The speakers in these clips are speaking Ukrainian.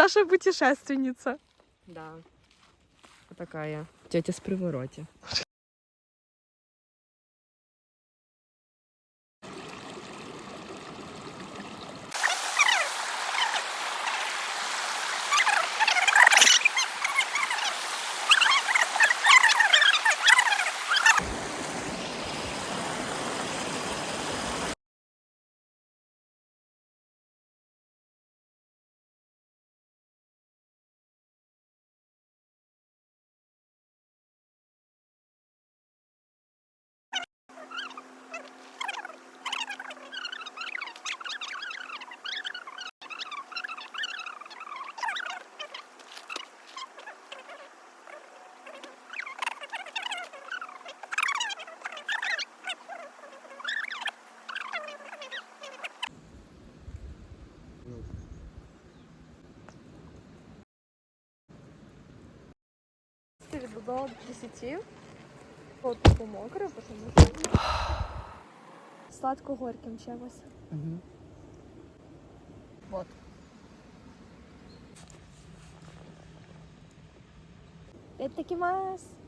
Даша путешественница. Да. Такая тетя с привороте. До 10. От такой мокре, тому що Сладко-горьким чимось. Вот. Опять-таки мас.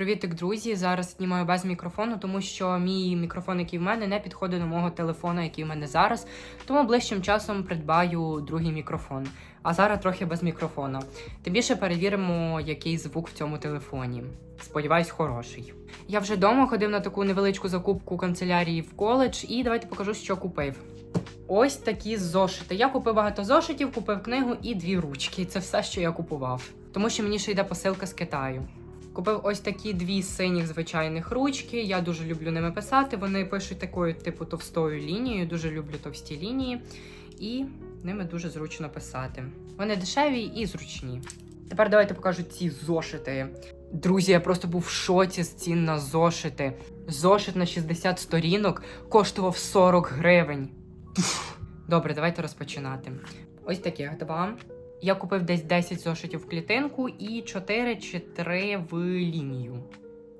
Привітик, друзі! Зараз знімаю без мікрофону, тому що мій мікрофон, який в мене, не підходить до мого телефона, який в мене зараз. Тому ближчим часом придбаю другий мікрофон. А зараз трохи без мікрофона. Тим більше перевіримо, який звук в цьому телефоні. Сподіваюсь, хороший. Я вже вдома ходив на таку невеличку закупку канцелярії в коледж, і давайте покажу, що купив. Ось такі зошити. Я купив багато зошитів, купив книгу і дві ручки. Це все, що я купував. Тому що мені ще йде посилка з Китаю. Купив ось такі дві синіх звичайних ручки. Я дуже люблю ними писати. Вони пишуть такою, типу, товстою лінією. Дуже люблю товсті лінії, і ними дуже зручно писати. Вони дешеві і зручні. Тепер давайте покажу ці зошити. Друзі, я просто був в шоці з цін на зошити. Зошит на 60 сторінок коштував 40 гривень. Добре, давайте розпочинати. Ось таких два. Я купив десь 10 зошитів в клітинку і 4 чи 3 в лінію.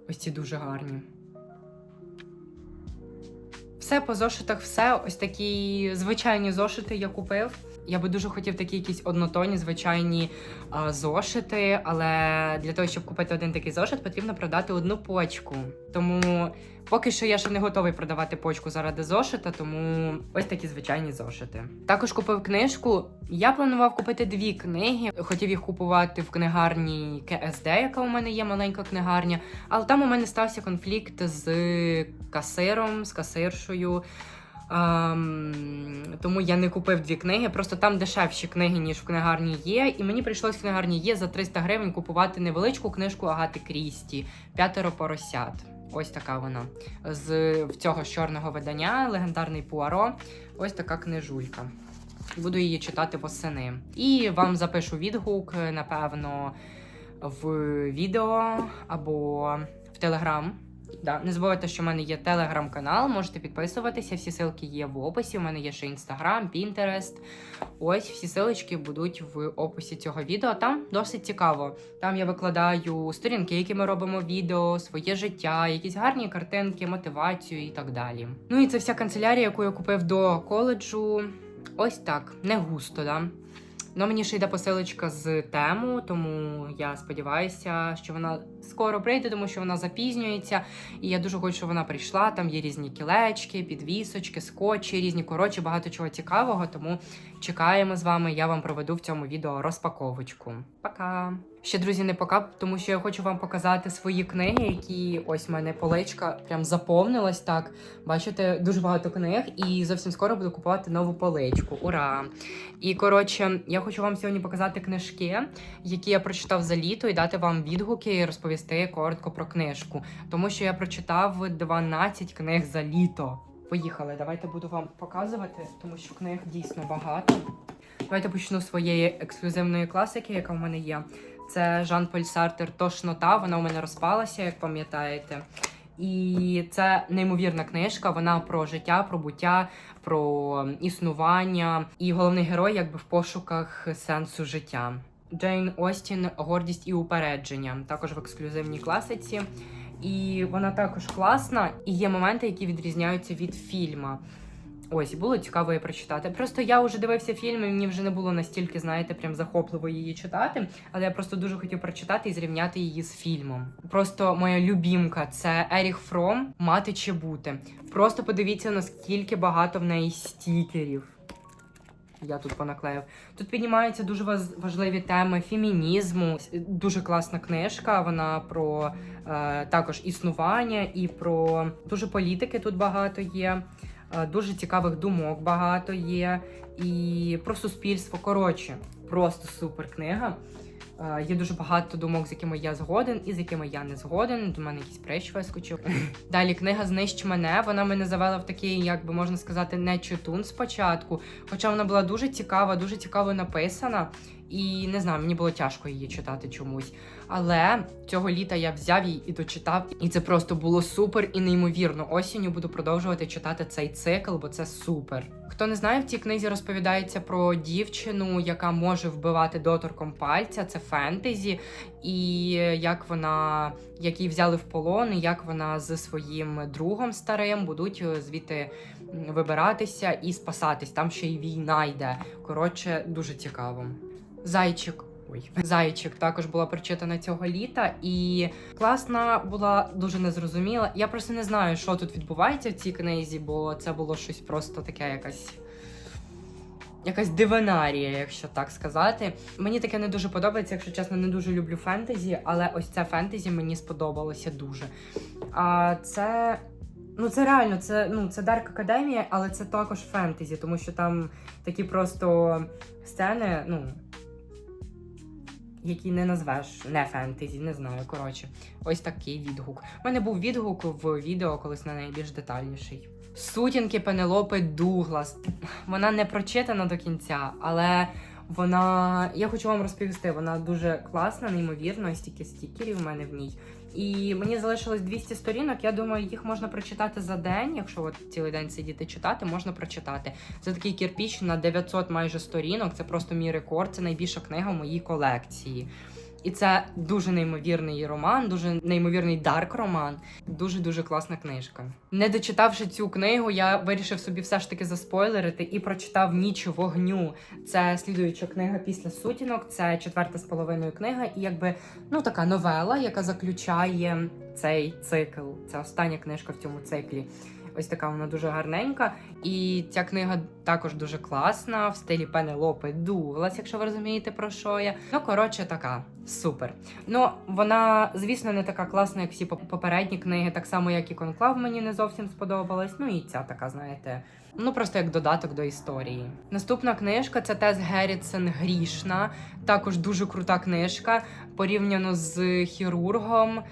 Ось ці дуже гарні. Все по зошитах, все. Ось такі звичайні зошити я купив. Я би дуже хотів такі якісь однотонні, звичайні а, зошити, але для того, щоб купити один такий зошит, потрібно продати одну почку. Тому поки що я ще не готовий продавати почку заради зошита, тому ось такі звичайні зошити. Також купив книжку. Я планував купити дві книги. Хотів їх купувати в книгарні КСД, яка у мене є маленька книгарня. Але там у мене стався конфлікт з касиром, з касиршою. Тому я не купив дві книги. Просто там дешевші книги, ніж в книгарні є. І мені прийшлось в книгарні є за 300 гривень купувати невеличку книжку Агати Крісті П'ятеро поросят. Ось така вона. З цього ж чорного видання, легендарний Пуаро. Ось така книжулька. Буду її читати восени. І вам запишу відгук, напевно, в відео або в Телеграм. Да. Не забувайте, що в мене є телеграм-канал, можете підписуватися. Всі ссылки є в описі. У мене є ще інстаграм, Пінтерест. Ось всі ссылочки будуть в описі цього відео. Там досить цікаво. Там я викладаю сторінки, які ми робимо відео, своє життя, якісь гарні картинки, мотивацію і так далі. Ну і це вся канцелярія, яку я купив до коледжу. Ось так, не густо, да. Ну, мені ще йде посилочка з тему, тому я сподіваюся, що вона скоро прийде, тому що вона запізнюється. І я дуже хочу, щоб вона прийшла. Там є різні кілечки, підвісочки, скотчі, різні коротше, багато чого цікавого. Тому чекаємо з вами. Я вам проведу в цьому відео розпаковочку. Пока! Ще друзі, не пока, тому що я хочу вам показати свої книги, які ось в мене поличка прям заповнилась так. Бачите, дуже багато книг, і зовсім скоро буду купувати нову поличку. Ура! І коротше, я хочу вам сьогодні показати книжки, які я прочитав за літо, і дати вам відгуки і розповісти коротко про книжку. Тому що я прочитав 12 книг за літо. Поїхали, давайте буду вам показувати, тому що книг дійсно багато. Давайте почну з своєї ексклюзивної класики, яка в мене є. Це Жан-Поль Сартер Тошнота. Вона у мене розпалася, як пам'ятаєте. І це неймовірна книжка. Вона про життя, про буття, про існування. І головний герой, якби в пошуках сенсу життя. Джейн Остін Гордість і упередження. Також в ексклюзивній класиці. І вона також класна. І є моменти, які відрізняються від фільма. Ось, було цікаво її прочитати. Просто я вже дивився фільм, і мені вже не було настільки, знаєте, прям захопливо її читати. Але я просто дуже хотів прочитати і зрівняти її з фільмом. Просто моя любімка це Еріх Фром Мати чи бути. Просто подивіться, наскільки багато в неї стікерів. Я тут понаклеїв. Тут піднімаються дуже важливі теми фемінізму. Дуже класна книжка. Вона про е, також існування і про дуже політики тут багато є. Е, Дуже цікавих думок багато є. І про суспільство. Коротше, просто супер книга. Е, Є дуже багато думок, з якими я згоден, і з якими я не згоден. До мене якийсь прищ вискочив. Далі книга Знищ мене. Вона мене завела в такий, як би можна сказати, не читун спочатку. Хоча вона була дуже цікава, дуже цікаво написана. І не знаю, мені було тяжко її читати чомусь. Але цього літа я взяв її і дочитав, і це просто було супер і неймовірно. Осінню буду продовжувати читати цей цикл, бо це супер. Хто не знає, в цій книзі розповідається про дівчину, яка може вбивати доторком пальця. Це фентезі, і як вона, як її взяли в полон, і як вона з своїм другом старим будуть е, звідти вибиратися і спасатись. Там ще й війна йде. Коротше, дуже цікаво. Зайчик. Ой, зайчик також була прочитана цього літа, і класна була дуже незрозуміла. Я просто не знаю, що тут відбувається в цій книзі, бо це було щось просто таке якась. Якась дивинарія, якщо так сказати. Мені таке не дуже подобається, якщо чесно, не дуже люблю фентезі, але ось це фентезі мені сподобалося дуже. А це. Ну, це реально, це ну це Дарк Академія, але це також фентезі, тому що там такі просто сцени, ну. Які не назвеш не фентезі, не знаю. Коротше, ось такий відгук. У мене був відгук в відео, колись на найбільш детальніший. Сутінки Пенелопи Дуглас. Вона не прочитана до кінця, але вона. Я хочу вам розповісти, вона дуже класна, неймовірно, стільки стікерів в мене в ній. І мені залишилось 200 сторінок. Я думаю, їх можна прочитати за день. Якщо от цілий день сидіти читати, можна прочитати. Це такий кірпіч на 900 майже сторінок. Це просто мій рекорд. Це найбільша книга в моїй колекції. І це дуже неймовірний роман, дуже неймовірний дарк роман. Дуже дуже класна книжка. Не дочитавши цю книгу, я вирішив собі все ж таки заспойлерити і прочитав Ніч вогню. Це слідуюча книга після сутінок. Це четверта з половиною книга, і якби ну така новела, яка заключає цей цикл. Це остання книжка в цьому циклі. Ось така вона дуже гарненька. І ця книга також дуже класна в стилі Пенелопи Дуглас, якщо ви розумієте про що я. Ну, коротше, така супер. Ну, вона, звісно, не така класна, як всі поп- попередні книги, так само, як і Конклав мені не зовсім сподобалась. Ну і ця така, знаєте. Ну, просто як додаток до історії. Наступна книжка це Тес Геррітсен Грішна. Також дуже крута книжка. Порівняно з хірургом,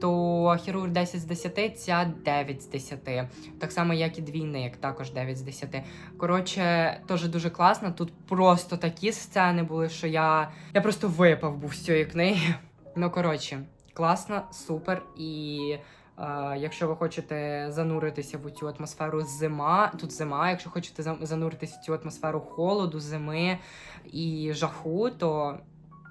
то хірург 10 з 10, ця 9 з 10. Так само, як і двійник, також 9 з 10. Коротше, теж дуже класно. Тут просто такі сцени були, що я, я просто випав був з цієї книги. Ну, коротше, класно, супер і Е, якщо ви хочете зануритися в цю атмосферу зима, тут зима, якщо хочете за- зануритися в цю атмосферу холоду, зими і жаху, то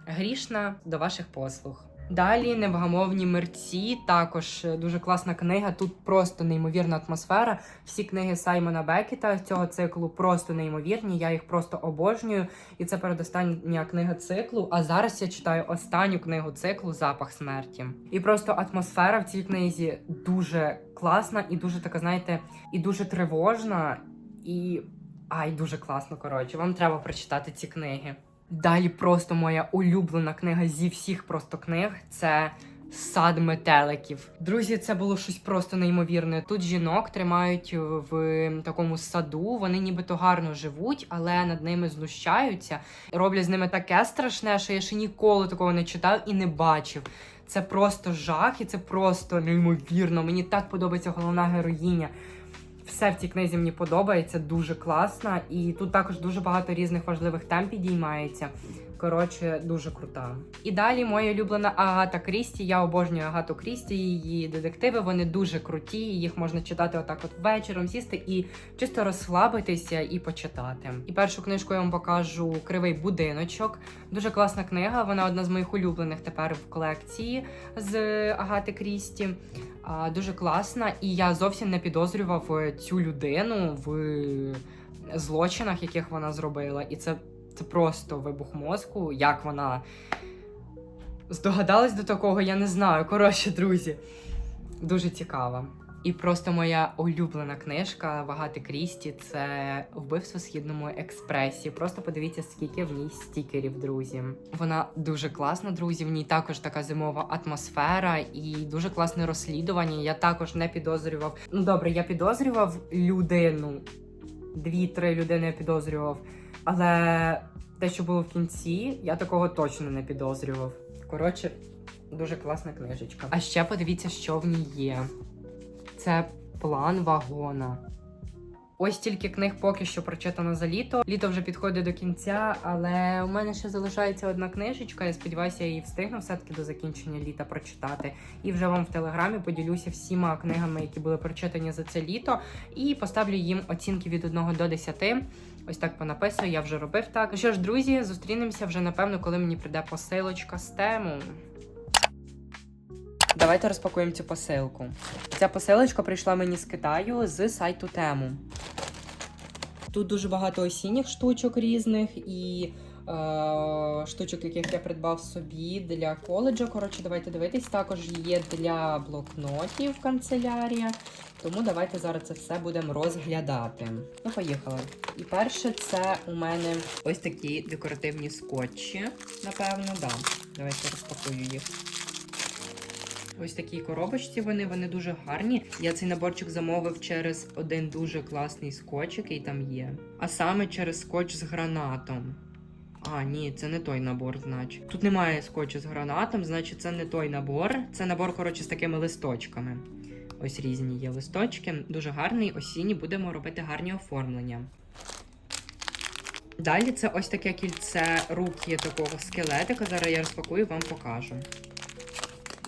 грішна до ваших послуг. Далі невгамовні мерці, також е, дуже класна книга. Тут просто неймовірна атмосфера. Всі книги Саймона Бекета цього циклу просто неймовірні. Я їх просто обожнюю. І це передостання книга циклу. А зараз я читаю останню книгу циклу Запах смерті. І просто атмосфера в цій книзі дуже класна і дуже така, знаєте, і дуже тривожна, і ай, дуже класно. Коротше, вам треба прочитати ці книги. Далі просто моя улюблена книга зі всіх просто книг це Сад метеликів. Друзі, це було щось просто неймовірне. Тут жінок тримають в такому саду. Вони нібито гарно живуть, але над ними знущаються. Роблять з ними таке страшне, що я ще ніколи такого не читав і не бачив. Це просто жах, і це просто неймовірно. Мені так подобається головна героїня. Все в цій книзі мені подобається, дуже класна. І тут також дуже багато різних важливих тем підіймається. Коротше, дуже крута. І далі моя улюблена Агата Крісті. Я обожнюю Агату Крісті. Її детективи вони дуже круті. Їх можна читати отак, от вечором, сісти і чисто розслабитися і почитати. І першу книжку я вам покажу Кривий будиночок. Дуже класна книга. Вона одна з моїх улюблених тепер в колекції з Агати Крісті. Дуже класна, і я зовсім не підозрював е, цю людину в злочинах, яких вона зробила. І це, це просто вибух мозку. Як вона здогадалась до такого, я не знаю. Коротше, друзі, дуже цікава. І просто моя улюблена книжка Вагати Крісті це вбивство в східному експресі. Просто подивіться, скільки в ній стікерів, друзі. Вона дуже класна, друзі. В ній також така зимова атмосфера і дуже класне розслідування. Я також не підозрював. Ну добре, я підозрював людину. Дві-три людини я підозрював. Але те, що було в кінці, я такого точно не підозрював. Коротше, дуже класна книжечка. А ще подивіться, що в ній є. Це план вагона. Ось тільки книг поки що прочитано за літо. Літо вже підходить до кінця, але у мене ще залишається одна книжечка. Я сподіваюся, я її встигну все-таки до закінчення літа прочитати. І вже вам в телеграмі поділюся всіма книгами, які були прочитані за це літо, і поставлю їм оцінки від 1 до 10. Ось так понаписую, я вже робив так. Ну що ж, друзі, зустрінемося вже напевно, коли мені прийде посилочка з тему. Давайте розпакуємо цю посилку. Ця посилочка прийшла мені з Китаю з сайту тему. Тут дуже багато осінніх штучок різних і е, штучок, яких я придбав собі для коледжу. Коротше, давайте дивитись. Також є для блокнотів канцелярія. Тому давайте зараз це все будемо розглядати. Ну, поїхали. І перше, це у мене ось такі декоративні скотчі. Напевно, да. Давайте розпакую їх. Ось такій коробочці вони, вони дуже гарні. Я цей наборчик замовив через один дуже класний скотч, який там є. А саме через скотч з гранатом. А, ні, це не той набор, значить. Тут немає скотчу з гранатом, значить, це не той набор. Це набор, коротше, з такими листочками. Ось різні є листочки. Дуже гарний, осінній, будемо робити гарні оформлення. Далі це ось таке кільце руки такого скелетика. Зараз я розпакую вам покажу.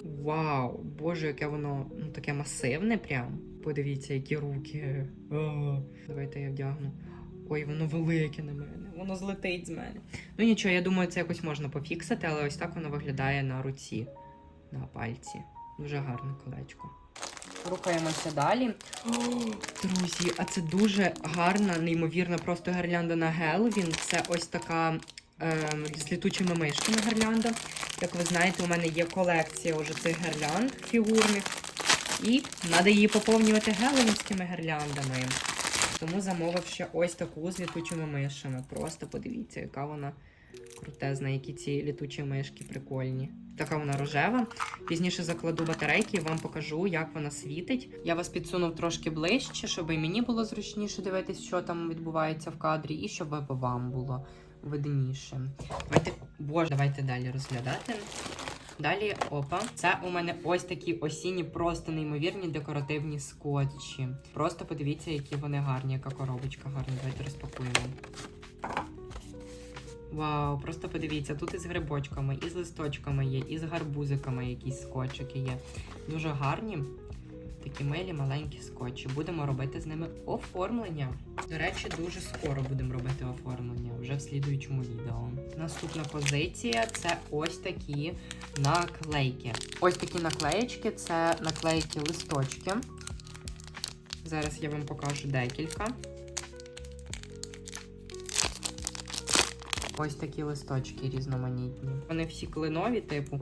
Вау, боже, яке воно ну, таке масивне прям. Подивіться, які руки. А, давайте я вдягну. Ой, воно велике на мене, воно злетить з мене. Ну нічого, я думаю, це якось можна пофіксити, але ось так воно виглядає на руці, на пальці. Дуже гарне колечко. Рухаємося далі. О, друзі, а це дуже гарна, неймовірна, просто гірлянда на Геловін. Це ось така з літучими мишками гірлянда. Як ви знаєте, у мене є колекція уже цих гірлянд фігурних. І треба її поповнювати геловінськими гірляндами. Тому замовив ще ось таку з літучими мишами. Просто подивіться, яка вона крутезна, які ці літучі мишки прикольні. Така вона рожева. Пізніше закладу батарейки і вам покажу, як вона світить. Я вас підсунув трошки ближче, щоб і мені було зручніше дивитись, що там відбувається в кадрі, і щоб вам було видніше. Давайте, боже, давайте далі розглядати. Далі, опа, це у мене ось такі осінні, просто неймовірні декоративні скотчі. Просто подивіться, які вони гарні, яка коробочка гарна. Давайте розпакуємо. Вау, просто подивіться, тут із грибочками, і з листочками є, і з гарбузиками якісь скотчики є. Дуже гарні. Такі милі маленькі скотчі. Будемо робити з ними оформлення. До речі, дуже скоро будемо робити оформлення, вже в слідуючому відео. Наступна позиція це ось такі наклейки. Ось такі наклеєчки це наклейки листочки. Зараз я вам покажу декілька. Ось такі листочки різноманітні. Вони всі клинові, типу,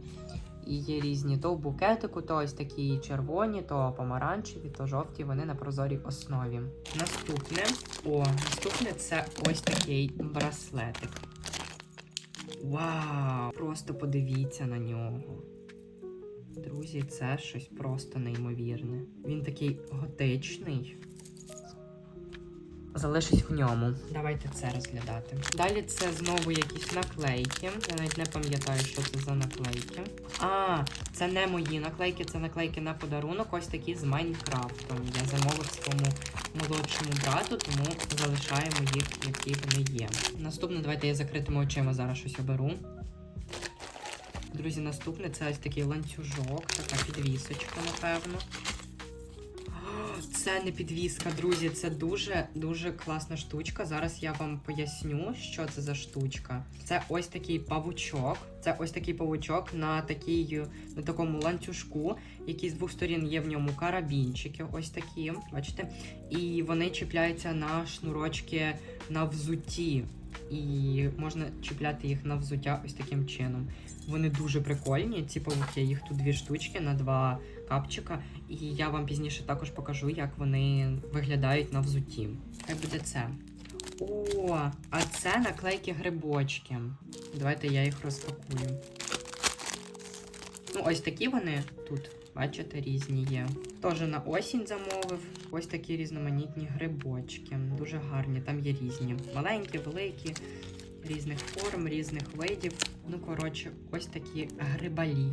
і є різні то в букетику, то ось такі червоні, то помаранчеві, то жовті. Вони на прозорій основі. Наступне, о, наступне це ось такий браслетик. Вау! Просто подивіться на нього. Друзі, це щось просто неймовірне. Він такий готичний. Залишусь в ньому. Давайте це розглядати. Далі це знову якісь наклейки. Я навіть не пам'ятаю, що це за наклейки. А, це не мої наклейки, це наклейки на подарунок. Ось такі з Майнкрафтом. Я замовив своєму молодшому брату, тому залишаємо їх, які вони є. Наступне, давайте я закритими очима зараз щось оберу. Друзі, наступне це ось такий ланцюжок, така підвісочка, напевно. Це не підвіска, друзі, це дуже дуже класна штучка. Зараз я вам поясню, що це за штучка. Це ось такий павучок. Це ось такий павучок на такій, на такому ланцюжку, який з двох сторін є в ньому карабінчики. Ось такі, бачите? І вони чіпляються на шнурочки на взутті. І можна чіпляти їх на взуття ось таким чином. Вони дуже прикольні. Ці павуки, їх тут дві штучки на два капчика. І я вам пізніше також покажу, як вони виглядають на взутті. Хай буде це. О, а це наклейки грибочки. Давайте я їх розпакую. Ну, ось такі вони тут, бачите, різні є. Теж на осінь замовив. Ось такі різноманітні грибочки. Дуже гарні, там є різні. Маленькі, великі, різних форм, різних видів. Ну, коротше, ось такі грибалі.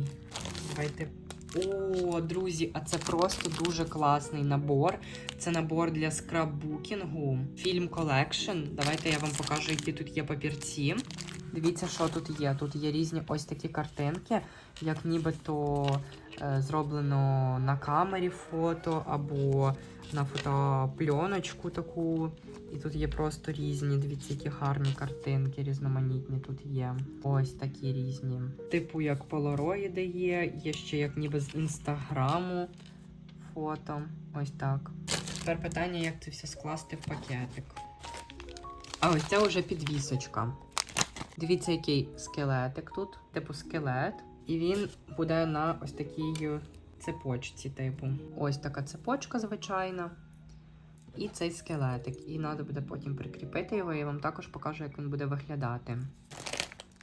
Давайте. О, друзі, а це просто дуже класний набор. Це набор для скраббукінгу. Фільм колекшн. Давайте я вам покажу, які тут є папірці. Дивіться, що тут є. Тут є різні ось такі картинки, як нібито зроблено на камері фото або на фотопльоночку таку. І тут є просто різні, дивіться, які гарні картинки, різноманітні тут є. Ось такі різні. Типу, як полароїди є, є ще як ніби з інстаграму фото. Ось так. Тепер питання, як це все скласти в пакетик. А ось це вже підвісочка. Дивіться, який скелетик тут, типу скелет. І він буде на ось такій цепочці, типу. Ось така цепочка звичайна. І цей скелетик. І треба буде потім прикріпити його, я вам також покажу, як він буде виглядати.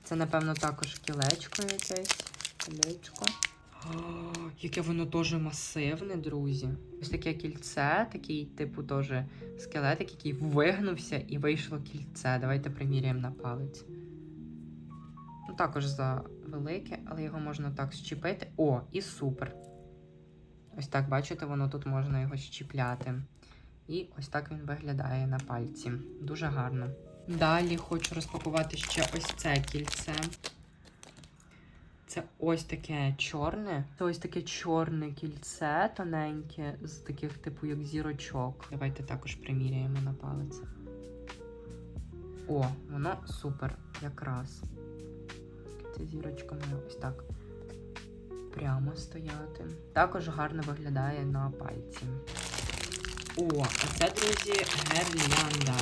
Це, напевно, також кілечко якесь. Кілечко. О, яке воно теж масивне, друзі. Ось таке кільце, такий, типу, теж скелетик, який вигнувся і вийшло кільце. Давайте приміряємо на палець. Ну, також за велике, але його можна так щепити. О, і супер. Ось так, бачите, воно тут можна його щіпляти. І ось так він виглядає на пальці. Дуже гарно. Далі хочу розпакувати ще ось це кільце. Це ось таке чорне. Це ось таке чорне кільце тоненьке, з таких, типу, як зірочок. Давайте також приміряємо на палець. О, воно супер, якраз. Ця зірочка ось так прямо стояти. Також гарно виглядає на пальці. О, а це, друзі, гірлянда.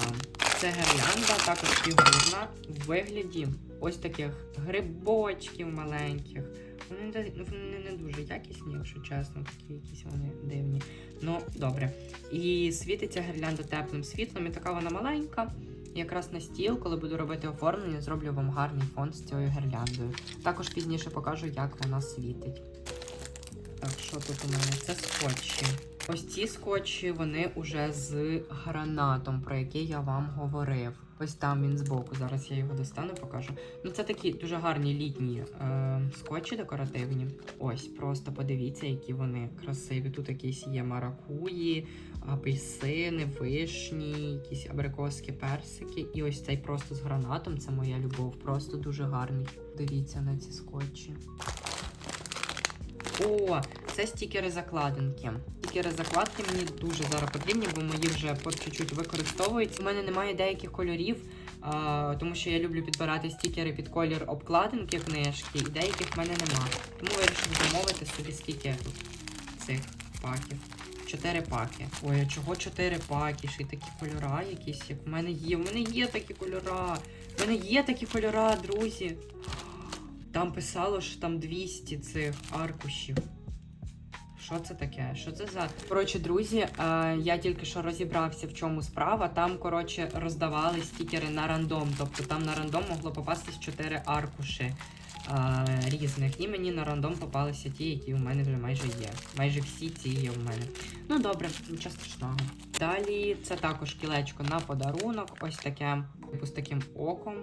Це гірлянда, також фігурна в вигляді ось таких грибочків маленьких. Вони не дуже якісні, якщо чесно, такі якісь вони дивні. Ну, добре. І світиться гірлянда теплим світлом, і така вона маленька. Якраз на стіл, коли буду робити оформлення, зроблю вам гарний фон з цією гірляндою. Також пізніше покажу, як вона світить. Так, що тут у мене? Це скотчі. Ось ці скотчі, вони уже з гранатом, про який я вам говорив. Ось там він збоку. Зараз я його достану, покажу. Ну, це такі дуже гарні літні е, скотчі декоративні. Ось, просто подивіться, які вони красиві. Тут якісь є маракуї, апельсини, вишні, якісь абрикоски, персики. І ось цей просто з гранатом. Це моя любов. Просто дуже гарний. Дивіться на ці скотчі. О, це стікери закладинки. Стікери закладки мені дуже зараз потрібні, бо мої вже по чуть-чуть використовуються. У мене немає деяких кольорів, а, тому що я люблю підбирати стікери під колір обкладинки книжки, і деяких в мене нема. Тому вирішив замовити собі скільки цих паків. Чотири паки. Ой, а чого чотири паки? Ще й такі кольора якісь, як в мене є. В мене є такі кольора. В мене є такі кольора, друзі. Там писало, що там 200 цих аркушів. Що це таке? Що це за. Коротше, друзі, е, я тільки що розібрався, в чому справа. Там, коротше, роздавали стікери на рандом. Тобто там на рандом могло попастись 4 аркуші е, різних. І мені на рандом попалися ті, які у мене вже майже є. Майже всі ці є у мене. Ну добре, нічого страшного. Далі це також кілечко на подарунок. Ось таке, типу з таким оком.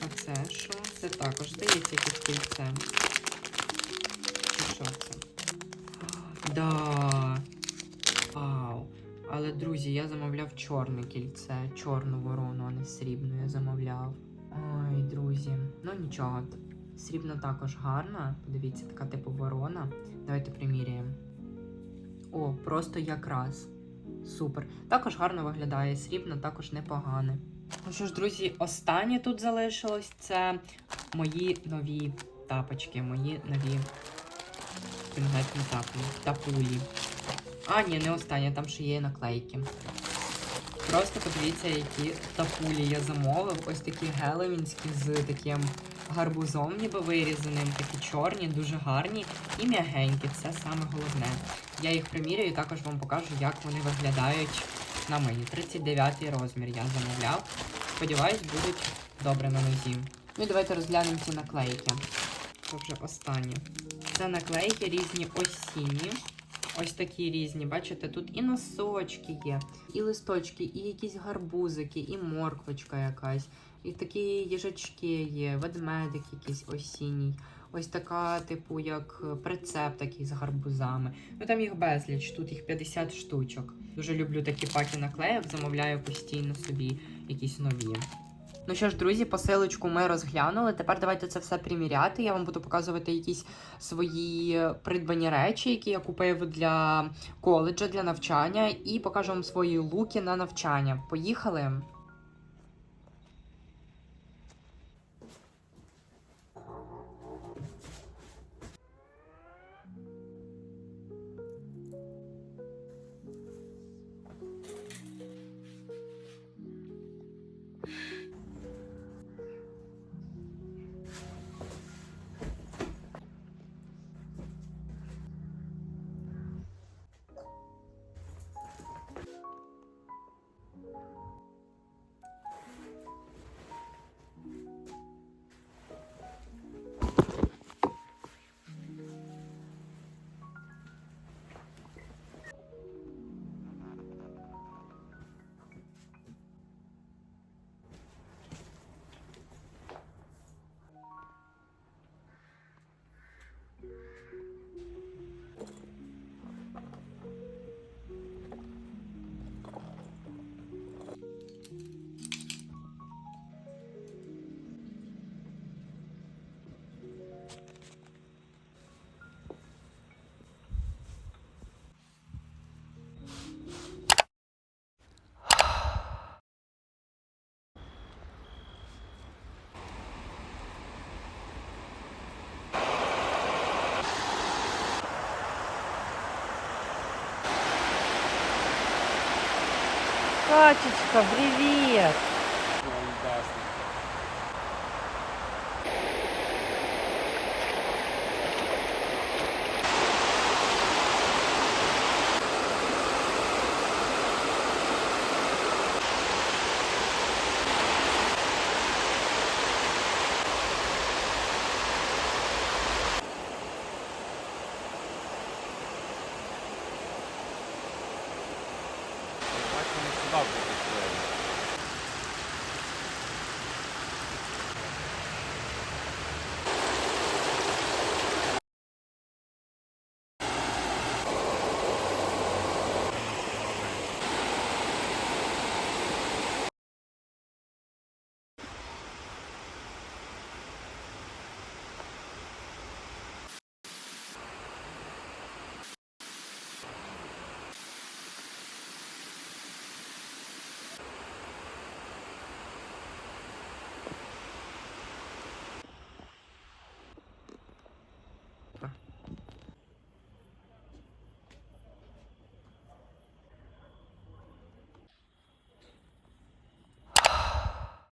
А це що? Це також здається якесь кільце. Що це? Да. Вау. Але, друзі, я замовляв чорне кільце, чорну ворону, а не срібну я замовляв. Ой, друзі. Ну нічого. Срібна також гарна. Подивіться, така типу ворона. Давайте приміряємо. О, просто якраз. Супер. Також гарно виглядає. Срібна також непогане. Ну що ж, друзі, останнє тут залишилось це мої нові тапочки, мої нові кінгетні таплі, тапулі. А, ні, не останнє, там ще є наклейки. Просто подивіться, які тапулі я замовив. Ось такі геловінські з таким гарбузом ніби вирізаним, такі чорні, дуже гарні і м'ягенькі. Це саме головне. Я їх приміряю і також вам покажу, як вони виглядають на мені. 39 розмір я замовляв. Сподіваюсь, будуть добре на нозі. Ну і давайте розглянемо ці наклейки. Це вже останнє. Це наклейки різні осінні. Ось такі різні. Бачите, тут і носочки є, і листочки, і якісь гарбузики, і морквочка якась, і такі їжачки є, ведмедик якийсь осінній. Ось така, типу, як прицеп такий з гарбузами. Ну там їх безліч, тут їх 50 штучок. Дуже люблю такі паки наклеїв, замовляю постійно собі якісь нові. Ну що ж, друзі, посилочку ми розглянули. Тепер давайте це все приміряти. Я вам буду показувати якісь свої придбані речі, які я купив для коледжа, для навчання, і покажу вам свої луки на навчання. Поїхали! Катечка, привет! Bubble.